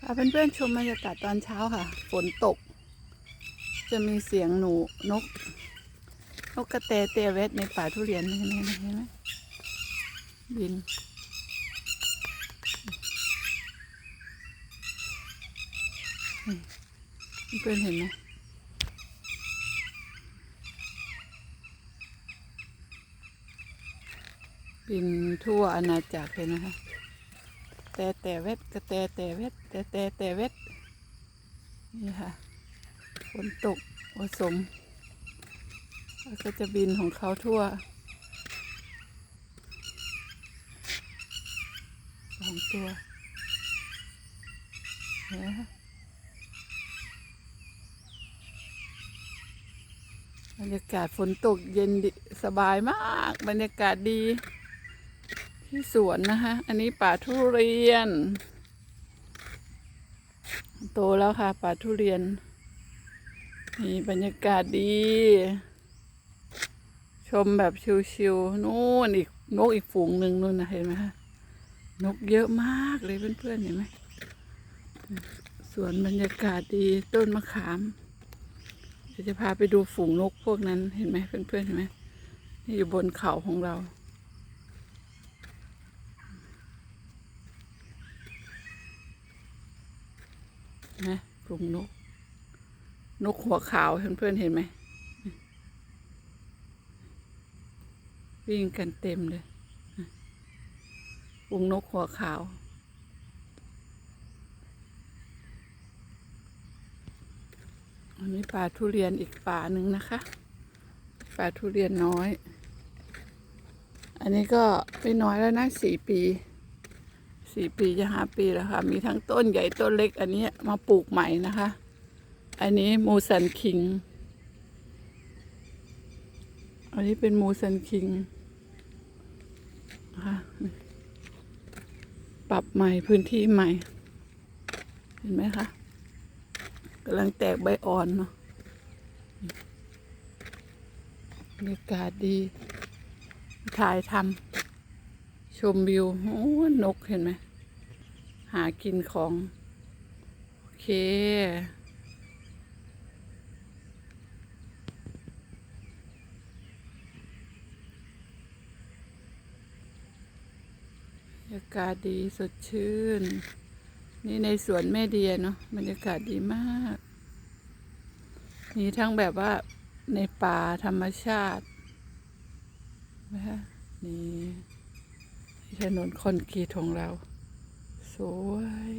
พาเพื่อนๆชมบรรยากาศตอนเช้าค่ะ ฝนตก จะมีเสียงหนูนก นกกระแตเตเวสในป่าทุเรียนเห็นไหมเห็นไหมบินนี่เพื่อนเห็นไหมบินทั่วอาณาจักรเลยนะคะ แต่แต่เวทกระแต่แต่เวทแต่แต่แต่เวทนี่ค่ะฝนตกผสมแล้วก็จะบินของเขาทั่วสองตัวนะบรรยากาศฝนตกเย็นสบายมาก บรรยากาศดี ที่สวนนะคะ อันนี้ป่าทุเรียน โตแล้วค่ะ ป่าทุเรียน นี่บรรยากาศดี ชมแบบชิวๆนู่นอีกนกอีกฝูงหนึ่งนู่นนะเห็นไหมคะนกเยอะมากเลยเพื่อนๆเห็นไหมสวนบรรยากาศดีต้นมะขามเดี๋ยวจะพาไปดูฝูงนกพวกนั้นเห็นไหมเพื่อนๆเห็นไหมนี่อยู่บนเขาของเรา นะกลุ่มนก นกหัวขาวเพื่อนๆเห็นไหม วิ่งกันเต็มเลยกลุ่มนกหัวขาวอันนี้ป่าทุเรียนอีกป่าหนึ่งนะคะป่าทุเรียนน้อย อันนี้ก็ไม่น้อยแล้วนะสี่ปี สี่ปีจะห้าปีแล้วค่ะ มีทั้งต้นใหญ่ต้นเล็ก อันนี้มาปลูกใหม่นะคะ อันนี้มูสันคิง อันนี้เป็นมูสันคิงนะคะปรับใหม่พื้นที่ใหม่ เห็นไหมคะกำลังแตกใบอ่อนเนาะบรรยากาศดี ถ่ายทำ ชมวิว โอ้นกเห็นไหม หากินของ โอเคบรรยากาศดีสดชื่น นี่ในสวนแม่เดียเนาะบรรยากาศดีมาก มีทั้งแบบว่าในป่าธรรมชาตินะคะนี่ ถนนคนกรีตของเรา สวย